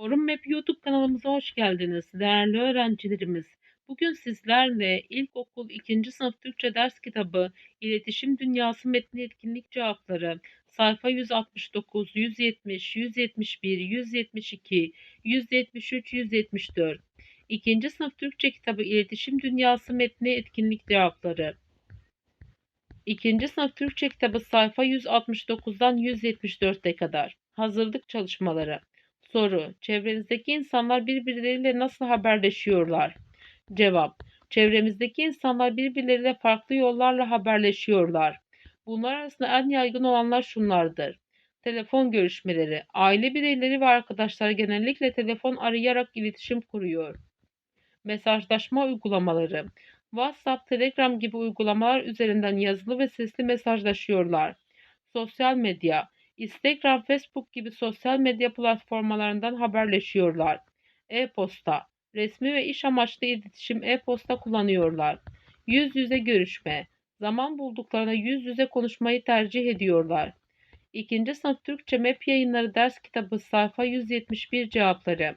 Forum Map YouTube kanalımıza hoş geldiniz değerli öğrencilerimiz. Bugün sizlerle ilkokul 2. sınıf Türkçe ders kitabı İletişim Dünyası Metni Etkinlik Cevapları sayfa 169, 170, 171, 172, 173, 174. 2. sınıf Türkçe kitabı İletişim Dünyası Metni Etkinlik Cevapları 2. sınıf Türkçe kitabı sayfa 169'dan 174'e kadar. Hazırlık çalışmaları. Soru. Çevrenizdeki insanlar birbirleriyle nasıl haberleşiyorlar? Cevap. Çevremizdeki insanlar birbirleriyle farklı yollarla haberleşiyorlar. Bunlar arasında en yaygın olanlar şunlardır. Telefon görüşmeleri. Aile bireyleri ve arkadaşlar genellikle telefon arayarak iletişim kuruyor. Mesajlaşma uygulamaları. WhatsApp, Telegram gibi uygulamalar üzerinden yazılı ve sesli mesajlaşıyorlar. Sosyal medya. Instagram, Facebook gibi sosyal medya platformlarından haberleşiyorlar. E-posta. Resmi ve iş amaçlı iletişim e-posta kullanıyorlar. Yüz yüze görüşme. Zaman bulduklarına yüz yüze konuşmayı tercih ediyorlar. İkinci sınıf Türkçe MEP yayınları ders kitabı sayfa 171 cevapları.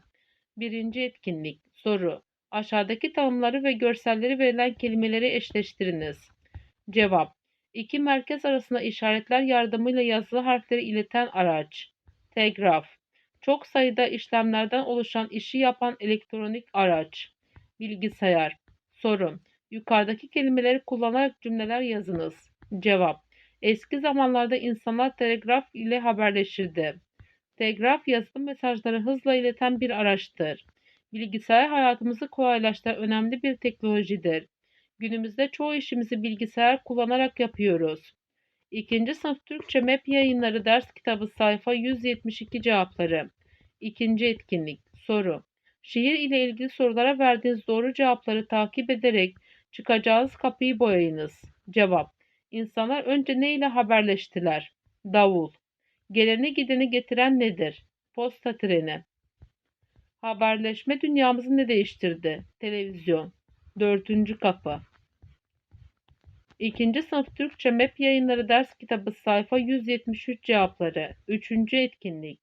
Birinci etkinlik. Soru. Aşağıdaki tanımları ve görselleri verilen kelimeleri eşleştiriniz. Cevap. İki merkez arasında işaretler yardımıyla yazılı harfleri ileten araç. Telgraf. Çok sayıda işlemlerden oluşan işi yapan elektronik araç. Bilgisayar. Soru. Yukarıdaki kelimeleri kullanarak cümleler yazınız. Cevap. Eski zamanlarda insanlar telegraf ile haberleşirdi. Telgraf yazılı mesajları hızla ileten bir araçtır. Bilgisayar hayatımızı kolaylaştıran önemli bir teknolojidir. Günümüzde çoğu işimizi bilgisayar kullanarak yapıyoruz. İkinci sınıf Türkçe MEP yayınları ders kitabı sayfa 172 cevapları. İkinci etkinlik. Soru. Şiir ile ilgili sorulara verdiğiniz doğru cevapları takip ederek çıkacağınız kapıyı boyayınız. Cevap. İnsanlar önce ne ile haberleştiler? Davul. Geleni gideni getiren nedir? Posta treni. Haberleşme dünyamızı ne değiştirdi? Televizyon. Dördüncü kapı. İkinci sınıf Türkçe MEP yayınları ders kitabı sayfa 173 cevapları. Üçüncü etkinlik.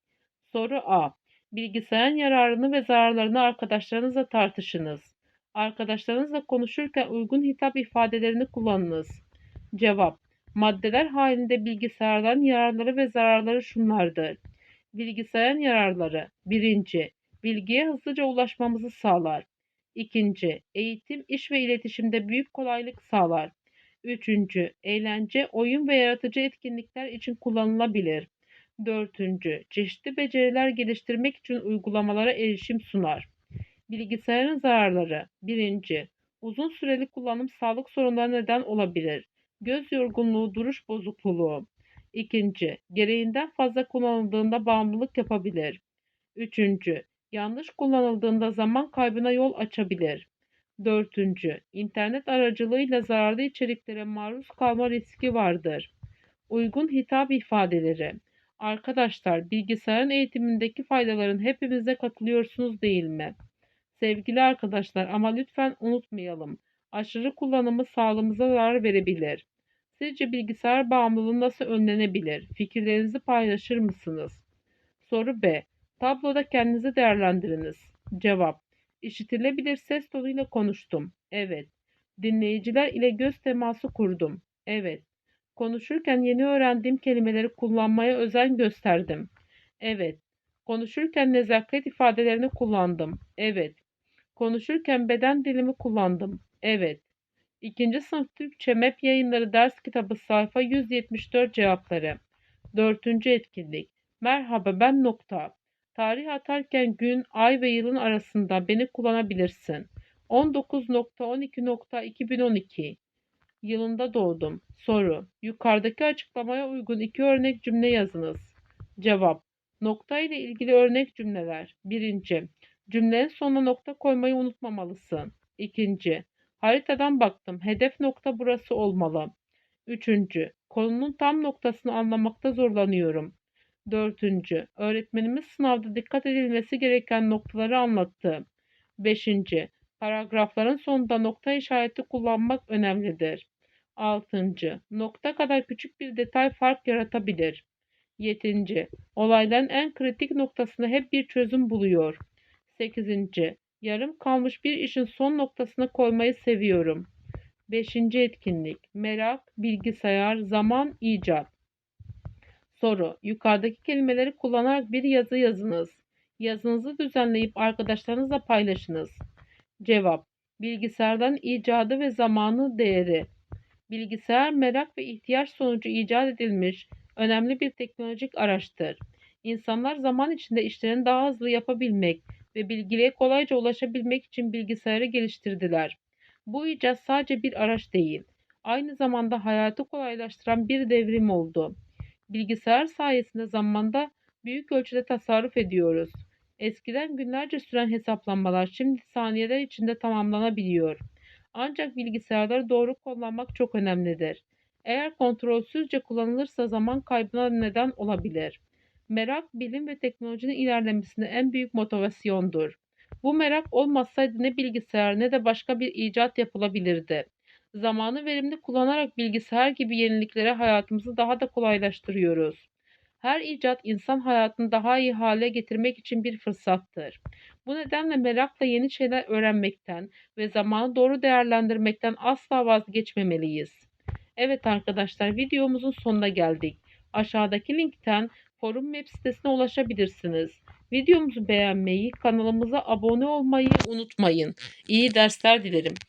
Soru A. Bilgisayarın yararını ve zararlarını arkadaşlarınızla tartışınız. Arkadaşlarınızla konuşurken uygun hitap ifadelerini kullanınız. Cevap. Maddeler halinde bilgisayarların yararları ve zararları şunlardır. Bilgisayarın yararları. Birinci. Bilgiye hızlıca ulaşmamızı sağlar. İkinci, eğitim, iş ve iletişimde büyük kolaylık sağlar. Üçüncü, eğlence, oyun ve yaratıcı etkinlikler için kullanılabilir. Dördüncü, çeşitli beceriler geliştirmek için uygulamalara erişim sunar. Bilgisayarın zararları. Birinci, uzun süreli kullanım sağlık sorunlarına neden olabilir. Göz yorgunluğu, duruş bozukluğu. İkinci, gereğinden fazla kullanıldığında bağımlılık yapabilir. Üçüncü, yanlış kullanıldığında zaman kaybına yol açabilir. Dördüncü, internet aracılığıyla zararlı içeriklere maruz kalma riski vardır. Uygun hitap ifadeleri. Arkadaşlar, bilgisayarın eğitimindeki faydaların hepimize katılıyorsunuz değil mi? Sevgili arkadaşlar ama lütfen unutmayalım. Aşırı kullanımı sağlığımıza zarar verebilir. Sizce bilgisayar bağımlılığı nasıl önlenebilir? Fikirlerinizi paylaşır mısınız? Soru B. Tabloda kendinizi değerlendiriniz. Cevap. İşitilebilir ses tonuyla konuştum. Evet. Dinleyiciler ile göz teması kurdum. Evet. Konuşurken yeni öğrendiğim kelimeleri kullanmaya özen gösterdim. Evet. Konuşurken nezaket ifadelerini kullandım. Evet. Konuşurken beden dilimi kullandım. Evet. İkinci sınıf Türkçe MEP yayınları ders kitabı sayfa 174 cevapları. Dördüncü etkinlik. Merhaba ben nokta. Tarih atarken gün, ay ve yılın arasında beni kullanabilirsin. 19.12.2012 yılında doğdum. Soru. Yukarıdaki açıklamaya uygun iki örnek cümle yazınız. Cevap. Nokta ile ilgili örnek cümleler. Birinci. Cümlenin sonuna nokta koymayı unutmamalısın. İkinci. Haritadan baktım. Hedef nokta burası olmalı. Üçüncü. Konunun tam noktasını anlamakta zorlanıyorum. Dördüncü, öğretmenimiz sınavda dikkat edilmesi gereken noktaları anlattı. Beşinci, paragrafların sonunda nokta işareti kullanmak önemlidir. Altıncı, nokta kadar küçük bir detay fark yaratabilir. 7. Olayların en kritik noktasında hep bir çözüm buluyor. 8. Yarım kalmış bir işin son noktasına koymayı seviyorum. 5. etkinlik merak, bilgisayar, zaman, icat. Soru. Yukarıdaki kelimeleri kullanarak bir yazı yazınız. Yazınızı düzenleyip arkadaşlarınızla paylaşınız. Cevap. Bilgisayardan icadı ve zamanı değeri. Bilgisayar merak ve ihtiyaç sonucu icat edilmiş önemli bir teknolojik araçtır. İnsanlar zaman içinde işlerini daha hızlı yapabilmek ve bilgiye kolayca ulaşabilmek için bilgisayarı geliştirdiler. Bu icat sadece bir araç değil, aynı zamanda hayatı kolaylaştıran bir devrim oldu. Bilgisayar sayesinde zamanda büyük ölçüde tasarruf ediyoruz. Eskiden günlerce süren hesaplamalar şimdi saniyeler içinde tamamlanabiliyor. Ancak bilgisayarları doğru kullanmak çok önemlidir. Eğer kontrolsüzce kullanılırsa zaman kaybına neden olabilir. Merak, bilim ve teknolojinin ilerlemesinde en büyük motivasyondur. Bu merak olmasaydı ne bilgisayar ne de başka bir icat yapılabilirdi. Zamanı verimli kullanarak bilgisayar gibi yeniliklere hayatımızı daha da kolaylaştırıyoruz. Her icat insan hayatını daha iyi hale getirmek için bir fırsattır. Bu nedenle merakla yeni şeyler öğrenmekten ve zamanı doğru değerlendirmekten asla vazgeçmemeliyiz. Evet arkadaşlar videomuzun sonuna geldik. Aşağıdaki linkten forum web sitesine ulaşabilirsiniz. Videomuzu beğenmeyi, kanalımıza abone olmayı unutmayın. İyi dersler dilerim.